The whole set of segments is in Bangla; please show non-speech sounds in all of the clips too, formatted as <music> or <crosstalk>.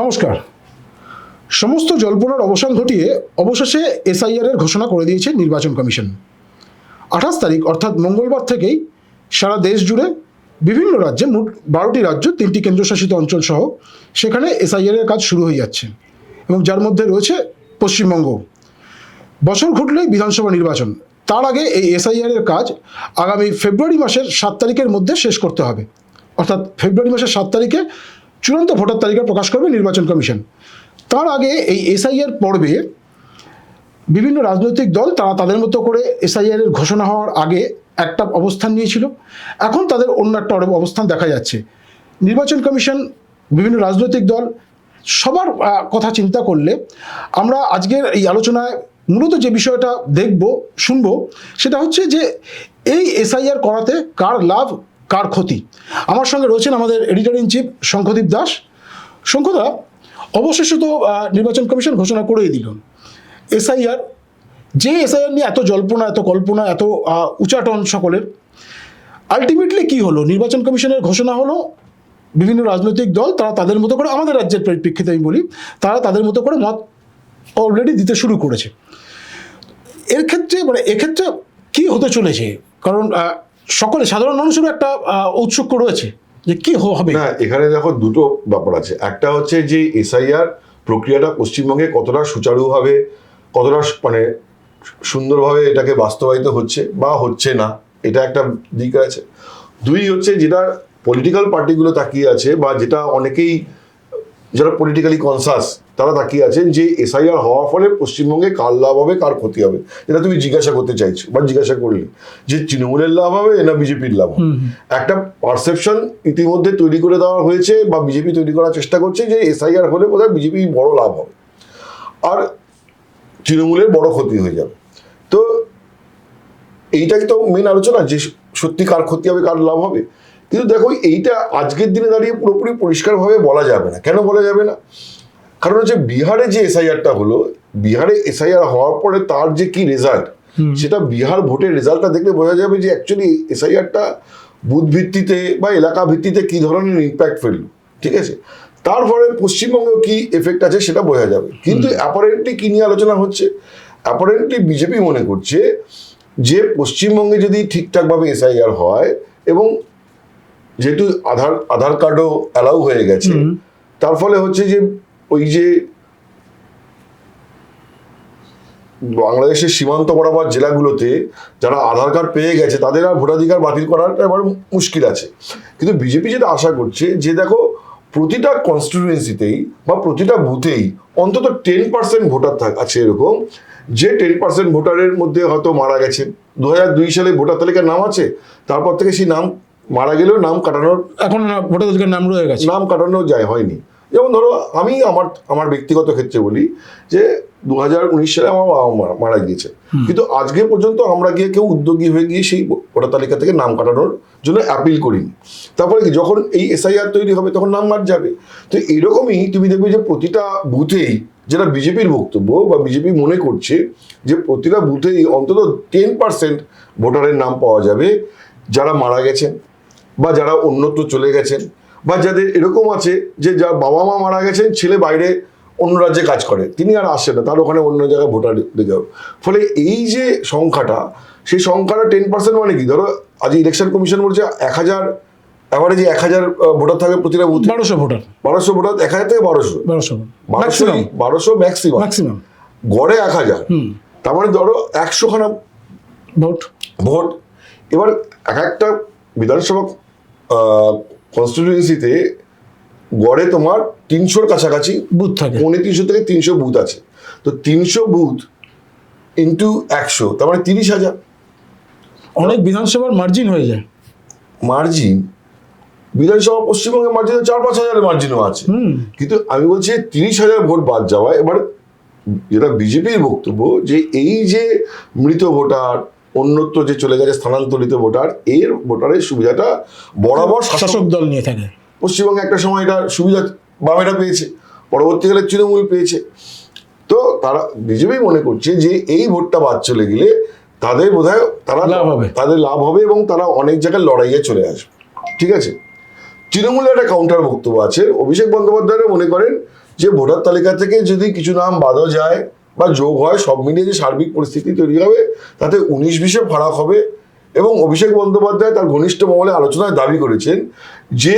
নমস্কার। সমস্ত জল্পনার অবসান ঘটিয়ে অবশেষে এসআইআর এর ঘোষণা করে দিয়েছে নির্বাচন কমিশন। আঠাশ তারিখ, অর্থাৎ মঙ্গলবার থেকেই সারা দেশ জুড়ে বিভিন্ন রাজ্যে মোট বারোটি রাজ্য, তিনটি কেন্দ্রশাসিত অঞ্চল সহ সেখানে এসআইআর এর কাজ শুরু হয়ে যাচ্ছে এবং যার মধ্যে রয়েছে পশ্চিমবঙ্গ। বছর ঘটলেই বিধানসভা নির্বাচন। তার আগে এই এসআইআর এর কাজ আগামী ফেব্রুয়ারি মাসের সাত তারিখের মধ্যে শেষ করতে হবে। অর্থাৎ ফেব্রুয়ারি মাসের সাত তারিখে চূড়ান্ত ভোটার তালিকা প্রকাশ করবে নির্বাচন কমিশন। তার আগে এই এসআইআর পর্বে বিভিন্ন রাজনৈতিক দল তারা তাদের মতো করে এসআইআর এর ঘোষণা হওয়ার আগে একটা অবস্থান নিয়েছিল। এখন তাদের অন্য একটা অবস্থান দেখা যাচ্ছে। নির্বাচন কমিশন, বিভিন্ন রাজনৈতিক দল সবার কথা চিন্তা করলে আমরা আজকের এই আলোচনায় মূলত যে বিষয়টা দেখব, শুনব, সেটা হচ্ছে যে এই এসআইআর করাতে কার লাভ কার ক্ষতি? আমার সঙ্গে রয়েছেন আমাদের editor in chief Shankhadip Das. শঙ্খদা, অবশেষে তো নির্বাচন কমিশন ঘোষণা করেই দিল এসআইআর, যে এসআইআর নিয়ে এত জল্পনা, এত কল্পনা, এত উচাটন সকলের আলটিমেটলি কি হলো? নির্বাচন কমিশনের ঘোষণা হলো, বিভিন্ন রাজনৈতিক দল, তারা তাদের মতো করে, আমাদের রাজ্যের পরিপ্রেক্ষিতে আমি বলি, তারা তাদের মতো করে মত অলরেডি দিতে শুরু করেছে। এর ক্ষেত্রে মানে এক্ষেত্রে কি হতে চলেছে? কারণ সকলে সাধারণ মানুষেরও একটা ঔৎসুক্য রয়েছে যে কি হবে। না, এখানে দেখো দুটো ব্যাপার আছে। একটা হচ্ছে যে এসআইআর প্রক্রিয়াটা পশ্চিমবঙ্গে কতটা সুচারুভাবে কতটা মানে সুন্দরভাবে এটাকে বাস্তবায়িত হচ্ছে বা হচ্ছে না, এটা একটা দিক আছে। দুই হচ্ছে যেটা পলিটিক্যাল পার্টিগুলো তাকিয়ে আছে বা যেটা অনেকেই যারা পলিটিক্যালি কনসাস তারা তাকিয়ে আছেন যে এসআইআর হওয়ার ফলে পশ্চিমবঙ্গে কার লাভ হবে কার ক্ষতি হবে? এটা তুমি জিজ্ঞাসা করতে চাইছো বা জিজ্ঞাসা করলে যে তৃণমূলের লাভ হবে না বিজেপির লাভ হবে? একটা পারসেপশন ইতিমধ্যে তৈরি করে দেওয়া হয়েছে বা বিজেপি তৈরি করার চেষ্টা করছে যে এসআইআর হলে বোধহয় বিজেপি বড় লাভ হবে। আর তৃণমূলের বড় ক্ষতি হয়ে যাবে। তো এইটাই তো মেন আলোচনা যে সত্যি কার ক্ষতি হবে কার লাভ হবে? কিন্তু দেখো এইটা আজকের দিনে দাঁড়িয়ে পুরোপুরি পরিষ্কারভাবে বলা যাবে না। কেন বলা যাবে না? কারণ হচ্ছে বিহারে যে এসআইআরটা হলো বিহারে এসআইআর হওয়ার পরে তার যে কি রেজাল্ট সেটা বিহার ভোটের রেজাল্টটা দেখলে বোঝা যাবে যে অ্যাকচুয়ালি এসআইআরটা বুথ ভিত্তিতে বা এলাকা ভিত্তিতে কি ধরনের ইম্প্যাক্ট ফেলল ঠিক আছে? তারপরে পশ্চিমবঙ্গেও কি এফেক্ট আছে সেটা বোঝা যাবে। কিন্তু অ্যাপারেন্টলি কি নিয়ে আলোচনা হচ্ছে? অ্যাপারেন্টলি বিজেপি মনে করছে যে পশ্চিমবঙ্গে যদি ঠিকঠাকভাবে এসআইআর হয় এবং যেহেতু আধার আধার কার্ডও অ্যালাউ হয়ে গেছে তার ফলে হচ্ছে যে ওই যে বাংলাদেশের সীমান্ত বরাবর জেলাগুলোতে যারা আধার কার্ড পেয়ে গেছে তাদের আর ভোটাধিকার বাতিল করাটা এবার মুশকিল আছে। কিন্তু বিজেপি যেটা আশা করছে যে দেখো প্রতিটা কনস্টিটুয়েন্সিতেই বা প্রতিটা বুথেই অন্তত টেন পার্সেন্ট ভোটার থাক আছে এরকম যে টেন পার্সেন্ট ভোটারের মধ্যে হয়তো মারা গেছে। দু দুই সালে ভোটার তালিকার নাম আছে তারপর থেকে সেই নাম মারা গেলেও নাম কাটানোর এখন ভোটাধিকার নাম রয়ে গেছে। নাম কাটানো যায় হয়নি। যেমন ধরো আমি আমার আমার ব্যক্তিগত ক্ষেত্রে বলি যে দু হাজার উনিশ সালে আমার বাবা মা মারা গিয়েছে। কিন্তু আজকে পর্যন্ত আমরা গিয়ে কেউ উদ্যোগী হয়ে গিয়ে সেই ভোটার তালিকা থেকে নাম কাটানোর জন্য অ্যাপিল করিনি। তারপরে যখন এই এসআইআর তৈরি হবে তখন নাম মার যাবে। তো এইরকমই তুমি দেখবে যে প্রতিটা বুথেই যেটা বিজেপির বক্তব্য বা বিজেপি মনে করছে যে প্রতিটা বুথেই অন্তত টেন পার্সেন্ট ভোটারের নাম পাওয়া যাবে যারা মারা গেছেন। বা যারা অন্যত্র চলে গেছেন বা যাদের এরকম আছে যে যার বাবা মা মারা গেছেন ছেলে বাইরে অন্য রাজ্যে কাজ করে তিনি আর আসে না তার ওখানে অন্য জায়গায় ভোটার দিকে ফলে এই যে সংখ্যাটা সেই সংখ্যাটা টেন পার্সেন্ট মানে কি? ধরো আজ ইলেকশন কমিশন বলছে এক হাজার অ্যাভারেজে এক হাজার ভোটার থাকে প্রতিটা বুথে বারোশো ভোটার। বারোশো ভোটার এক হাজার থেকে বারোশো। বারোশো বারোশো বারোশো ম্যাক্সিমাম ম্যাক্সিমাম গড়ে এক হাজার। তার মানে ধরো একশোখানা ভোট। ভোট। এবার এক একটা বিধানসভা কনস্টিটিউয়েন্সিতে গড়ে তোমার তিনশোর কাছাকাছি বুথ থাকে। পৌনে তিনশো থেকে তিনশো বুথ আছে। তো তিনশো বুথ ইন্টু একশো তার মানে তিরিশ হাজার। অনেক বিধানসভার মার্জিন হয়ে যায়। মার্জিন বিধানসভা পশ্চিমবঙ্গের মার্জিন চার পাঁচ হাজারের মার্জিনও আছে। কিন্তু আমি বলছি তিরিশ হাজার ভোট বাদ যাওয়া এবার যেটা বিজেপির বক্তব্য যে এই যে মৃত ভোটার অন্যত্র যে চলে গেছে স্থানান্তরিত ভোটার এর ভোটারের সুবিধাটা বরাবর শাসক দল নিয়ে থাকে। পশ্চিমবঙ্গে একটা সময় এটা সুবিধা বামেরা পেয়েছে পরবর্তীকালে তৃণমূল পেয়েছে। তো তারা বিজেপি মনে করছে যে এই ভোটটা বাদ চলে গেলে তাদের বোধহয় তারা লাভ হবে। তাদের লাভ হবে এবং তারা অনেক জায়গায় লড়াইয়ে চলে আসবে। ঠিক আছে? তৃণমূলের একটা কাউন্টার বক্তব্য আছে। অভিষেক বন্দ্যোপাধ্যায় মনে করেন যে ভোটার তালিকা থেকে যদি কিছু নাম বাদও যায় বা যোগ হয় সব মিলিয়ে যে সার্বিক পরিস্থিতি তৈরি হবে তাতে উনিশ বিশে ফারাক হবে এবং অভিষেক বন্দ্যোপাধ্যায় তার ঘনিষ্ঠ মহলে আলোচনায় দাবি করেছেন যে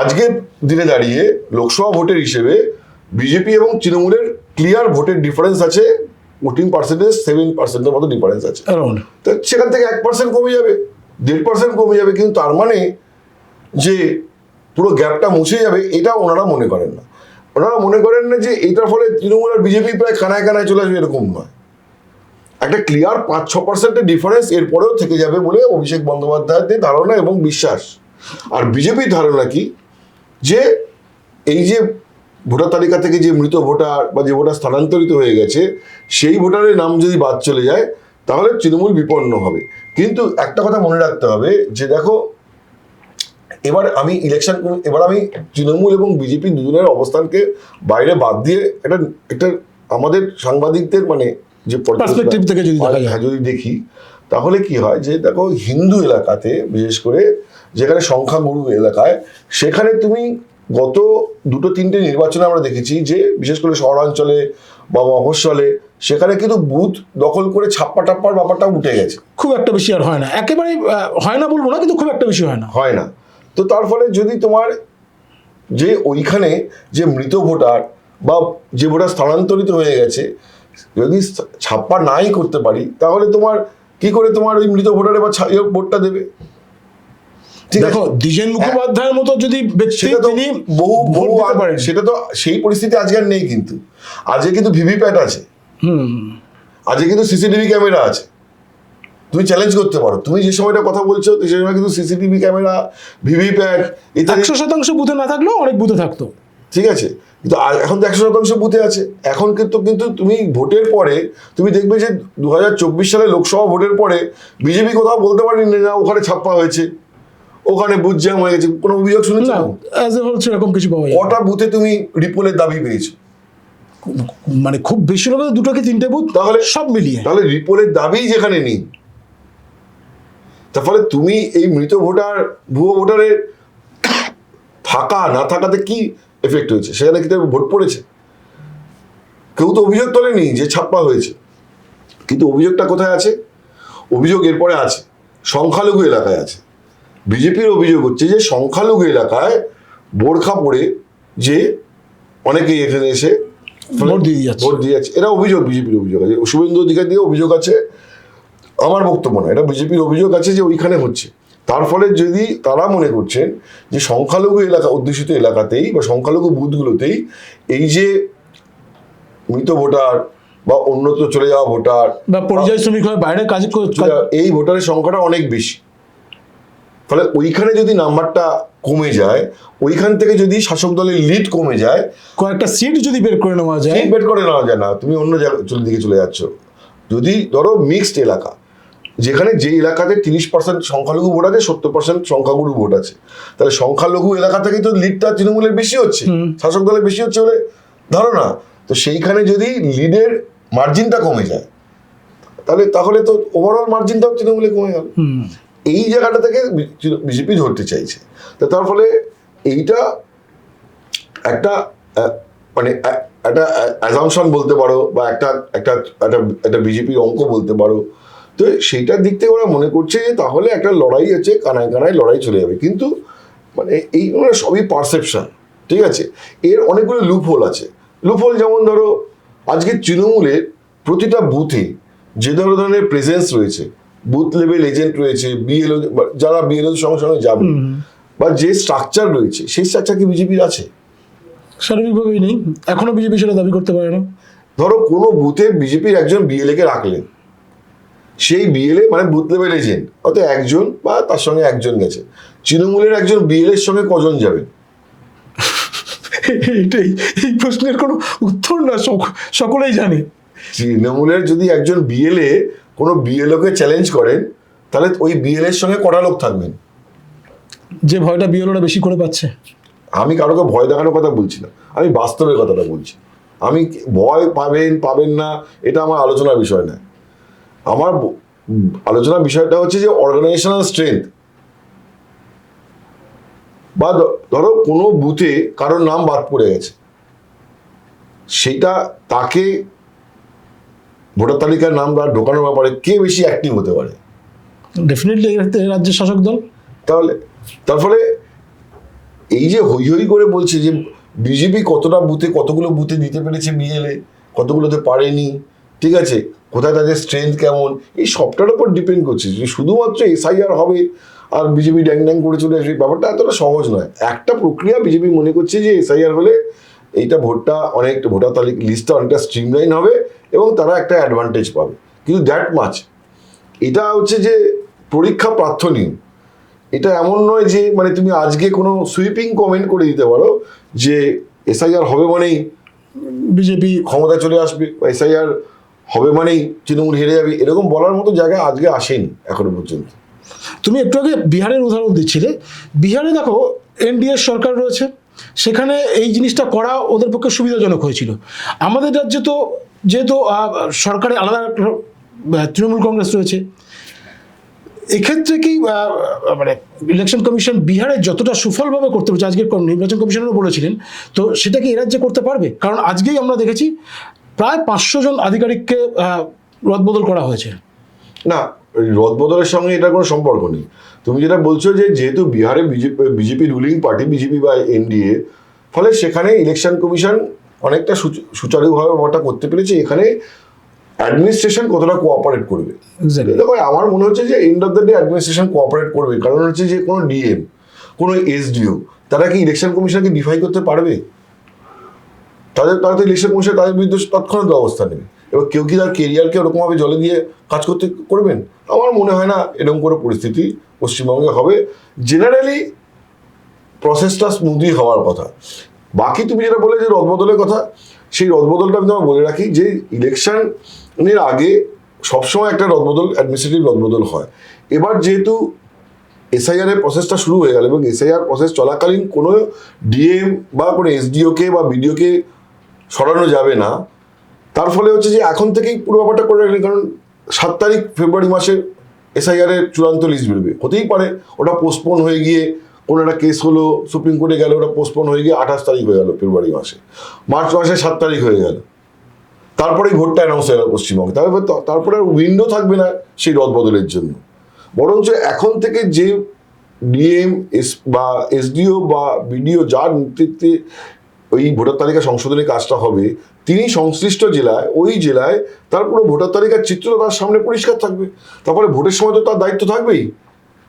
আজকের দিনে দাঁড়িয়ে লোকসভা ভোটের হিসেবে বিজেপি এবং তৃণমূলের ক্লিয়ার ভোটের ডিফারেন্স আছে ভোটিং পার্সেন্টেজ সেভেন পার্সেন্টের মতো ডিফারেন্স আছে। তো সেখান থেকে এক পার্সেন্ট কমে যাবে দেড় পার্সেন্ট কমে যাবে কিন্তু তার মানে যে পুরো গ্যাপটা মুছে যাবে এটা ওনারা মনে করেন না। ওনারা মনে করেন না যে এটার ফলে তৃণমূল আর বিজেপি প্রায় কানায় কানায় চলে আসবে, এরকম নয়। একটা ক্লিয়ার পাঁচ, ছ পার্সেন্টের ডিফারেন্স এরপরেও থেকে যাবে বলে অভিষেক বন্দ্যোপাধ্যায়ের ধারণা এবং বিশ্বাস। আর বিজেপির ধারণা কি? যে এই যে ভোটার তালিকা থেকে যে মৃত ভোটার বা যে ভোটার স্থানান্তরিত হয়ে গেছে, সেই ভোটারের নাম যদি বাদ চলে যায়, তাহলে তৃণমূল বিপন্ন হবে। কিন্তু একটা কথা মনে রাখতে হবে যে দেখো এবার আমি ইলেকশন এবার আমি তৃণমূল এবং বিজেপি দুজনের অবস্থানকে বাইরে বাদ দিয়ে একটা একটা আমাদের সাংবাদিকদের মানে যে Perspective থেকে যদি দেখা হ্যাঁ, যদি দেখি তাহলে কি হয় যে দেখো হিন্দু এলাকাতে বিশেষ করে যেখানে সংখ্যাগুরু এলাকায় সেখানে তুমি গত দুটো তিনটে নির্বাচনে আমরা দেখেছি যে বিশেষ করে শহরাঞ্চলে বা মফস্বলে সেখানে কিন্তু বুথ দখল করে ছাপ্পা টাপ্পার ব্যাপারটা উঠে গেছে। খুব একটা বেশি আর হয় না। একেবারে হয় না বলব না কিন্তু খুব একটা বেশি হয় না। হয় না। তো তার ফলে যদি তোমার যে ওইখানে যে মৃত ভোটার বা যে ভোটার স্থানান্তরিত হয়ে গেছে যদি ছাপ্পা নাই করতে পারি তাহলে তোমার কি করে তোমার ওই মৃত ভোটারে বা ভোটটা দেবে? ঠিক দেখো দ্বিজেন মুখোপাধ্যায়ের মতো যদি সেটা তো বহু বহু সেটা তো সেই পরিস্থিতি আজকে আর নেই কিন্তু। আজকে কিন্তু ভিভিপ্যাট আছে। হুম। আজকে কিন্তু সিসিটিভি ক্যামেরা আছে। তুমি চ্যালেঞ্জ করতে পারো। তুমি যে সময়টা কথা বলছো সেই সময় কিন্তু সিসিটিভি ক্যামেরা ভিভিপ্যাট ইত্যাদি একশো শতাংশ বুথে না থাকলেও অনেক বুথে থাকতো। ঠিক আছে। কিন্তু এখন তো একশো শতাংশ বুথে আছে। এখন কিন্তু কিন্তু তুমি ভোটের পরে তুমি দেখবে যে দু হাজার চব্বিশ সালে লোকসভা ভোটের পরে বিজেপি কোথাও বলতে পারেনি না ওখানে ছাপ্পা হয়েছে। ওখানে বুথ জ্যাম হয়ে গেছে। কোনো অভিযোগ শুনেছো সেরকম কিছু পাওয়া যায় কটা বুথে তুমি রিপোলের দাবি পেয়েছ? মানে খুব বেশি হলে দুটো কি তিনটে বুথ তাহলে সব মিলিয়ে। তাহলে রিপোলের দাবি যেখানে নেই তার ফলে তুমি এই মৃত ভোটার ভুয়ো ভোটারের থাকা না থাকাতে কি এফেক্ট হয়েছে? সেখানে কি তার ভোট পড়েছে? কেউ তো অভিযোগ তোলেনি যে ছাপ্পা হয়েছে। কিন্তু অভিযোগটা কোথায় আছে? অভিযোগ এরপরে আছে। সংখ্যালঘু এলাকায় আছে। বিজেপির অভিযোগ হচ্ছে যে সংখ্যালঘু এলাকায় বোরখা পরে যে অনেকেই এখানে এসে ভোট দিয়ে যাচ্ছে। ভোট দিয়ে যাচ্ছে। এরা অভিযোগ বিজেপির অভিযোগ আছে। শুভেন্দু অধিকার দিয়ে অভিযোগ আছে। আমার বক্তব্য না এটা বিজেপির অভিযোগ আছে যে ওইখানে হচ্ছে। তার ফলে যদি তারা মনে করছেন যে সংখ্যালঘু এলাকা অধ্যুষিত এলাকাতেই বা সংখ্যালঘু বুথগুলোতেই এই যে মৃত ভোটার বা অন্যত্র চলে যাওয়া ভোটার বা পরিযায়ী শ্রমিক বাইরে কাজ এই ভোটারের সংখ্যাটা অনেক বেশি। ফলে ওইখানে যদি নাম্বারটা কমে যায় ওইখান থেকে যদি শাসক দলের লিড কমে যায় কয়েকটা সিট যদি বের করে নেওয়া যায়। বের করে নেওয়া যায় না তুমি অন্য জায়গা চলে দিকে চলে যাচ্ছ। যদি ধরো মিক্সড এলাকা যেখানে যে এলাকাতে তিরিশ পার্সেন্ট সংখ্যালঘু ভোট আছে সত্তর পার্সেন্ট সংখ্যাগুরু ভোট আছে। তাহলে সংখ্যালঘু এলাকা থেকেই তো লিডটা তৃণমূলের বেশি হচ্ছে শাসক দলের বেশি হচ্ছে বলে ধারণা। তো সেইখানে যদি লিডের মার্জিনটা কমে যায় তাহলে তাহলে তো ওভারঅল মার্জিনটাও তৃণমূলে কমে গেল। এই জায়গাটা থেকে বিজেপি ধরতে চাইছে। তো তার ফলে এইটা একটা মানে একটা অ্যাজামশন বলতে পারো বা একটা একটা একটা একটা বিজেপির অঙ্ক বলতে পারো। তো সেইটার দিক থেকে ওরা মনে করছে যে তাহলে একটা লড়াই আছে কানায় কানায় লড়াই চলে যাবে। কিন্তু মানে এইগুলো সবই পারসেপশন ঠিক আছে? এর অনেকগুলো লুপহোল আছে। লুপহোল যেমন ধরো আজকে তৃণমূলের প্রতিটা বুথে যে ধরনের প্রেজেন্স রয়েছে বুথ লেভেল এজেন্ট রয়েছে বিএলও যারা বিএলও সঙ্গে সঙ্গে যাবে বা যে স্ট্রাকচার রয়েছে সেই স্ট্রাকচার কি বিজেপির আছে? স্বাভাবিকভাবেই নেই। এখনও বিজেপি সেটা দাবি করতে পারে না। ধরো কোনো বুথে বিজেপির একজন বিএলএ কে রাখলেন। সেই বিএলএ মানে বুথ লেভেল এজেন্ট অত একজন বা তার সঙ্গে একজন গেছে। তৃণমূলের একজন বিএলএর সঙ্গে কজন যাবে? <laughs> এটাই এই প্রশ্নের কোনো উত্তর না সক- সকলেই জানে। তৃণমূলের যদি একজন বিএলএ কোনো বিএলও কে চ্যালেঞ্জ করেন তাহলে ওই বিএল এর সঙ্গে কটা লোক থাকবেন? যে ভয়টা বিএলওরা বেশি করে পাচ্ছে। আমি কারোকে ভয় দেখানোর কথা বলছি না। আমি বাস্তবের কথাটা বলছি। আমি ভয় পাবেন পাবেন না এটা আমার আলোচনার বিষয় না আমার আলোচনার বিষয়টা হচ্ছে যে অর্গানাইজেশনাল স্ট্রেংথ বা ধরো কোনো বুথে কারোর নাম বাদ পড়ে গেছে। সেটা তাকে ভোটার তালিকার নাম বা ঢোকানোর ব্যাপারে কে বেশি অ্যাক্টিভ হতে পারে? ডেফিনেটলি রাজ্যের শাসক দল। তাহলে তার ফলে এই যে হই হই করে বলছে যে বিজেপি কতটা বুথে কতগুলো বুথে দিতে পেরেছে বিএলএ কতগুলোতে পারেনি ঠিক আছে? কোথায় তাদের স্ট্রেংথ কেমন এই সবটার উপর ডিপেন্ড করছে। যে শুধুমাত্র এসআইআর হবে আর বিজেপি ড্যাং ড্যাং করে চলে আসবে ব্যাপারটা এতটা সহজ নয়। একটা প্রক্রিয়া বিজেপি মনে করছে যে এসআইআর হলে এইটা ভোটটা অনেক ভোটার তালিকা লিস্টটা অনেকটা স্ট্রিমলাইন হবে এবং তারা একটা অ্যাডভান্টেজ পাবে। কিন্তু দ্যাট মাছ এটা হচ্ছে যে পরীক্ষা প্রার্থনীয়। এটা এমন নয় যে মানে তুমি আজকে কোনো সুইপিং কমেন্ট করে দিতে পারো যে এসআইআর হবে মানেই বিজেপি ক্ষমতায় চলে আসবে বা এসআইআর হবে মানেই তৃণমূল হেরে যাবে। এরকম বলার মতো জায়গায় আজকে আসেনি এখনও পর্যন্ত। তুমি একটু আগে বিহারের উদাহরণ দিচ্ছিলে। বিহারে দেখো, এনডিএর সরকার রয়েছে। সেখানে এই জিনিসটা করা ওদের পক্ষে সুবিধাজনক হয়েছিল। আমাদের রাজ্যে তো যেহেতু সরকারে আলাদা তৃণমূল কংগ্রেস রয়েছে। এক্ষেত্রে কি মানে ইলেকশন কমিশন বিহারে যতটা সুফলভাবে করতে পারছে আজকে নির্বাচন কমিশনারও বলেছিলেন, তো সেটা কি এ রাজ্যে করতে পারবে? কারণ আজকেই আমরা দেখেছি প্রায় পাঁচশো জন আধিকারিককে রদবদল করা হয়েছে। না রদবদলের সঙ্গে এটা কোনো সম্পর্ক নেই। তুমি যেটা বলছো যে যেহেতু বিহারে BJP BJP ruling party BJP বা এনডিএ ফলে সেখানে ইলেকশন কমিশন অনেকটা সুচ- সুচারুভাবে ব্যাপারটা করতে পেরেছে এখানে অ্যাডমিনিস্ট্রেশন কতটা কোঅপারেট করবে. দেখো আমার মনে হচ্ছে যে end of the day administration cooperate করবে। কারণ হচ্ছে যে কোনো ডিএম কোনো এসডিও তারা কি ইলেকশন কমিশনকে ডিফাই করতে পারবে? তাদের তারা তো ইলেকশন কমিশন তাদের বিরুদ্ধে তৎক্ষণাৎ ব্যবস্থা নেবে। এবার কেউ কি তার কেরিয়ারকে ওরকমভাবে জলে দিয়ে কাজ করতে করবেন? আমার মনে হয় না এরকম কোনো পরিস্থিতি পশ্চিমবঙ্গে হবে। জেনারেলি প্রসেসটা স্মুথলি হওয়ার কথা। বাকি তুমি যেটা বলে যে রদবদলের কথা, সেই রদবদলটা আমি তোমায় বলে রাখি যে ইলেকশনের আগে সবসময় একটা রদবদল অ্যাডমিনিস্ট্রেটিভ রদবদল হয়। এবার যেহেতু এসআইআর এর প্রসেসটা শুরু হয়ে গেল এবং এসআইআর প্রসেস চলাকালীন কোনো ডিএম বা কোনো এসডিওকে বা বিডিওকে সরানো যাবে না। তার ফলে হচ্ছে যে এখন থেকেই পুরো ব্যাপারটা করে রাখলেন, কারণ সাত তারিখ ফেব্রুয়ারি মাসে এসআইআর এর চূড়ান্ত লিস্ট বেরোবে। হতেই পারে ওটা পোস্টপোন হয়ে গিয়ে কোনো একটা কেস হলো সুপ্রিম কোর্টে গেল, ওটা পোস্টপোন হয়ে গিয়ে আঠাশ তারিখ হয়ে গেল ফেব্রুয়ারি মাসে। মার্চ মাসে সাত তারিখ হয়ে গেল। তারপরেই ভোটটা অ্যানাউন্স হয়ে গেল পশ্চিমবঙ্গে। তারপরে তারপরে আর উইন্ডো থাকবে না সেই রদবদলের জন্য। বরঞ্চ এখন থেকে যে ডিএম এস বা এসডিও বা বিডিও যার নেতৃত্বে ওই ভোটার তালিকা সংশোধনের কাজটা হবে, তিনি সংশ্লিষ্ট জেলায়, ওই জেলায় তার পুরো ভোটার তালিকার চিত্র তার সামনে পরিষ্কার থাকবে। তারপরে ভোটের সময় তো তার দায়িত্ব থাকবেই।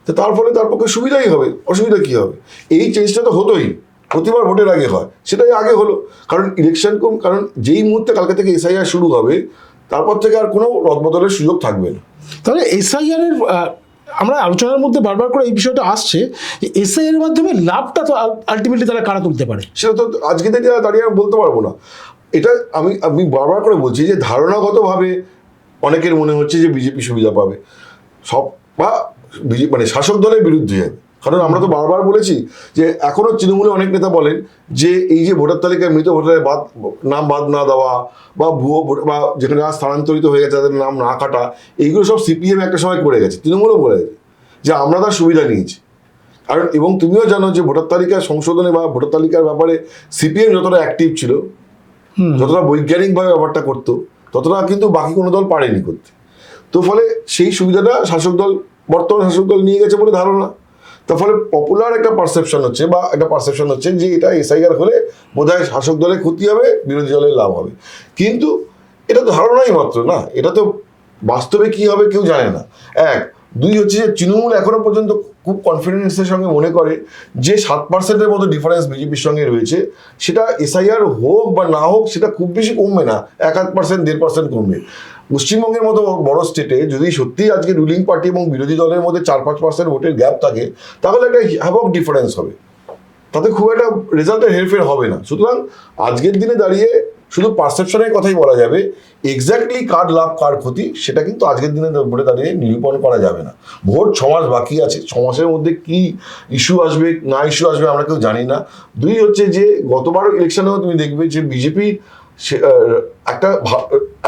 তো তার ফলে তার পক্ষে সুবিধাই হবে, অসুবিধা কী হবে? এই চেঞ্জটা তো হতোই, প্রতিবার ভোটের আগে হয়, সেটাই আগে হলো। কারণ ইলেকশন কম, কারণ যেই মুহূর্তে কালকে থেকে এসআইআর শুরু হবে, তারপর থেকে আর কোনো রদবদলের সুযোগ থাকবে না। তাহলে এসআইআর এর আমরা আলোচনার মধ্যে বারবার করে এই বিষয়টা আসছে এসআই এর মাধ্যমে লাভটা তো আলটিমেটলি তারা কারা তুলতে পারে? সেটা তো আজকে থেকে দাঁড়িয়ে আমি বলতে পারব না। এটা আমি আমি বারবার করে বলছি যে ধারণাগতভাবে অনেকের মনে হচ্ছে যে বিজেপি সুবিধা পাবে। সব বা মানে শাসক দলের বিরুদ্ধে যাবে কারণ আমরা তো বারবার বলেছি যে এখনও তৃণমূলে অনেক নেতা বলেন যে এই যে ভোটার তালিকায় মৃত ভোটারের বাদ নাম বাদ না দেওয়া বা ভুয়ো ভোট বা যেখানে স্থানান্তরিত হয়ে গেছে তাদের নাম না কাটা এইগুলো সব সিপিএম একটা সময় করে গেছে তৃণমূলও বলে গেছে যে আমরা তার সুবিধা নিয়েছি। কারণ এবং তুমিও জানো যে ভোটার তালিকা সংশোধনে বা ভোটার তালিকার ব্যাপারে সিপিএম যতটা অ্যাক্টিভ ছিল যতটা বৈজ্ঞানিকভাবে ব্যাপারটা করতো ততটা কিন্তু বাকি কোনো দল পারেনি করতে। তো ফলে সেই সুবিধাটা শাসক দল বর্তমান শাসক দল নিয়ে গেছে বলে ধারণা। তার ফলে পপুলার একটা পারসেপশন হচ্ছে বা একটা পারসেপশন হচ্ছে যে এটা এসআইআর হলে বোধহয় শাসক দলের ক্ষতি হবে, বিরোধী দলের লাভ হবে। কিন্তু এটা তো ধারণাই মাত্র না। এটা তো বাস্তবে কি হবে কেউ জানে না। এক দুই হচ্ছে যে তৃণমূল এখনও পর্যন্ত খুব কনফিডেন্সের সঙ্গে মনে করে যে সাত পার্সেন্টের মতো ডিফারেন্স বিজেপির সঙ্গে রয়েছে, সেটা এসআইআর হোক বা না হোক সেটা খুব বেশি কমবে না, এক আধ পার্সেন্ট দেড় পার্সেন্ট কমবে। পশ্চিমবঙ্গের মতো বড় স্টেটে যদি সত্যিই আজকে রুলিং পার্টি এবং বিরোধী দলের মধ্যে চার পাঁচ পার্সেন্ট ভোটের গ্যাপ থাকে, তাহলে একটা হ্যাভক ডিফারেন্স হবে। তাতে খুব একটা রেজাল্টের হেরফের হবে না। সুতরাং আজকের দিনে দাঁড়িয়ে শুধু পারসেপশনের কথাই বলা যাবে এক্স্যাক্টলি কার লাভ কার ক্ষতি সেটা কিন্তু আজকের দিনে ভোটে দাঁড়িয়ে নিরূপণ করা যাবে না। ভোট ছ মাস বাকি আছে ছ মাসের মধ্যে কি ইস্যু আসবে না ইস্যু আসবে আমরা কেউ জানি না। দুই হচ্ছে যে গতবার ইলেকশনেও তুমি দেখবে যে বিজেপি একটা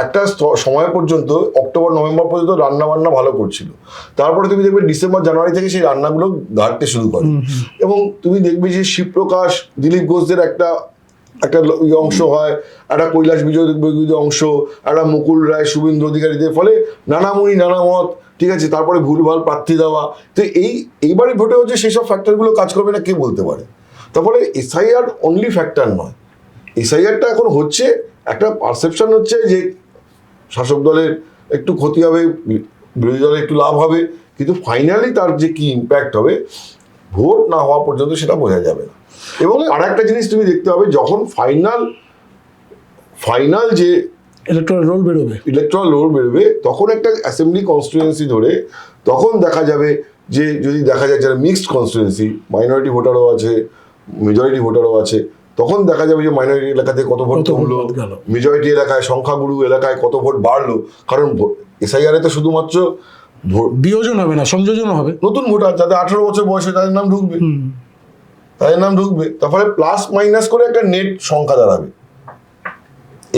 একটা সময় পর্যন্ত অক্টোবর নভেম্বর পর্যন্ত রান্না বান্না ভালো করছিল। তারপরে তুমি দেখবে ডিসেম্বর জানুয়ারি থেকে সেই রান্নাগুলো ঘাটতে শুরু করে। এবং তুমি দেখবে যে শিবপ্রকাশ দিলীপ ঘোষদের একটা একটা ইয়ে অংশ হয়, একটা কৈলাস বিজয় অংশ, একটা মুকুল রায়, শুভেন্দু অধিকারীদের ফলে নানামুনি নানা মত ঠিক আছে, তারপরে ভুলভাল প্রার্থী দেওয়া। তো এই, এইবারই ভোটে হচ্ছে সেসব ফ্যাক্টরগুলো কাজ করবে না, কে বলতে পারে? তারপরে এসআইআর অনলি ফ্যাক্টর নয়। এসআইআরটা এখন হচ্ছে, একটা পারসেপশন হচ্ছে যে শাসক দলের একটু ক্ষতি হবে, বিরোধী দলের একটু লাভ হবে, কিন্তু ফাইনালি তার যে কি ইম্প্যাক্ট হবে, ভোট না হওয়া পর্যন্ত সেটা বোঝা যাবে না। এবং আর একটা জিনিস তুমি দেখতে হবে যখন ফাইনাল ফাইনাল যে ইলেকট্রাল রোল বেরোবে। ইলেকট্রাল রোল বেরোবে তখন একটা অ্যাসেম্বলি কনস্টিটুয়েন্সি ধরে তখন দেখা যাবে যে যদি দেখা যায় যারা মিক্সড কনস্টিটুয়েন্সি মাইনরিটি ভোটারও আছে মেজরিটি ভোটারও আছে তখন দেখা যাবে যে মাইনরিটি এলাকাতে কত ভোট কমলো গেল। মেজরিটি এলাকায় সংখ্যাগুরু এলাকায় কত ভোট বাড়লো কারণ এসআইআর তো শুধুমাত্র বিয়োজন হবে না সংযোজন হবে। নতুন ভোটার যাদের আঠারো বছর বয়সে তাদের নাম ঢুকবে। তাদের নাম ঢুকবে। তারপরে প্লাস মাইনাস করে একটা নেট সংখ্যা দাঁড়াবে।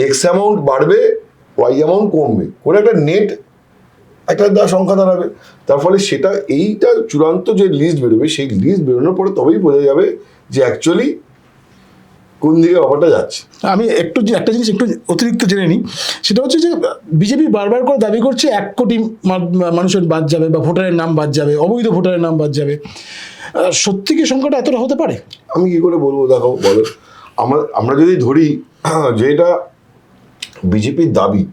এক্স অ্যামাউন্ট বাড়বে ওয়াই অ্যামাউন্ট কমবে। করে একটা নেট একটা সংখ্যা দাঁড়াবে। তার ফলে সেটা এইটা চূড়ান্ত যে লিস্ট বেরোবে, সেই লিস্ট বেরোনোর পরে তবেই বোঝা যাবে যে অ্যাকচুয়ালি কোন দিকে ব্যাপারটা যাচ্ছে? আমি একটু যে একটা জিনিস একটু অতিরিক্ত জেনে নিই। সেটা হচ্ছে যে বিজেপি বারবার করে দাবি করছে এক কোটি মানুষের বাদ যাবে বা ভোটারের নাম বাদ যাবে অবৈধ ভোটারের নাম বাদ যাবে। সত্যি কি সংখ্যাটা এতটা হতে পারে? আমি কি করে বলব দেখো বলো। আমরা আমরা যদি ধরি <clears throat> যে এটা বিজেপির দাবি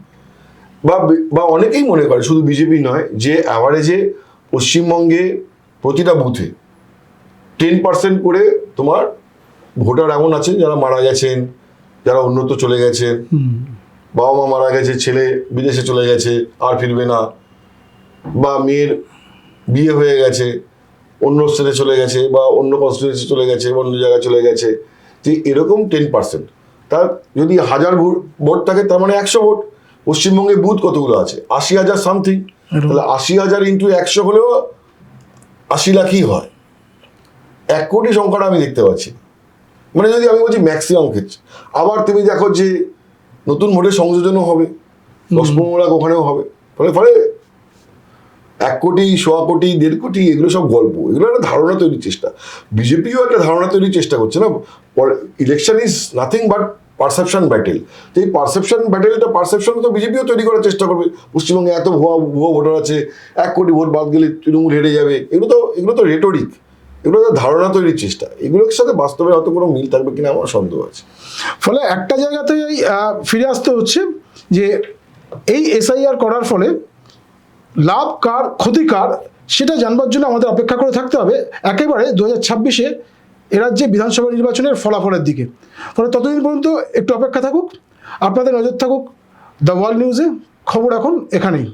বা বা অনেকেই মনে করে শুধু বিজেপি নয় যে অ্যাভারেজে পশ্চিমবঙ্গে প্রতিটা বুথে টেন পার্সেন্ট করে তোমার ভোটার এমন আছেন যারা মারা গেছেন যারা অন্যত্র চলে গেছে। বাবা মা মারা গেছে ছেলে বিদেশে চলে গেছে আর ফিরবে না। বা মেয়ের বিয়ে হয়ে গেছে অন্য স্টেটে চলে গেছে বা অন্য কনস্টিটিউন্সি চলে গেছে বা অন্য জায়গায় চলে গেছে। যে এরকম টেন পার্সেন্ট তার যদি হাজার ভোট- থাকে তার মানে একশো ভোট। পশ্চিমবঙ্গে বুথ কতগুলো আছে? আশি হাজার সামথিং তাহলে আশি হাজার ইন্টু একশো হলেও আশি লাখই হয়। এক কোটি সংখ্যাটা আমি দেখতে পাচ্ছি। মানে যদি আমি বলছি ম্যাক্সিমাম ক্ষেত্রে। আবার তুমি দেখো যে নতুন ভোটের সংযোজনও হবে দশ পনেরো লাখ ওখানেও হবে। ফলে ফলে এক কোটি সোয়া কোটি দেড় কোটি এগুলো সব গল্প। এগুলো একটা ধারণা তৈরির চেষ্টা। বিজেপিও একটা ধারণা তৈরির চেষ্টা করছে না? Election is nothing but perception battle তো এই পারসেপশন ব্যাটেলটা পারসেপশন তো বিজেপিও তৈরি করার চেষ্টা করবে। পশ্চিমবঙ্গে এত ভুয়া ভুয়া ভোটার আছে এক কোটি ভোট বাদ গেলে তৃণমূল হেরে যাবে। এগুলো তো এগুলো তো রেটরিক এগুলো তো ধারণা তৈরির চেষ্টা। এগুলোর সাথে বাস্তবে হয়তো কোনো মিল থাকবে কিনা আমার সন্দেহ আছে। ফলে একটা জায়গাতেই আহ, ফিরে আসতে হচ্ছে যে এই এসআইআর করার ফলে লাভ কার ক্ষতি কার সেটা জানবার জন্য আমাদের অপেক্ষা করে থাকতে হবে। একেবারে দু হাজার ছাব্বিশে এরাজ্যে বিধানসভা নির্বাচনের ফলাফলের দিকে। ফলে ততদিন পর্যন্ত একটু অপেক্ষা থাকুক আপনাদের নজর থাকুক দ্য ওয়ার্ল্ড নিউজে খবর এখন এখানেই।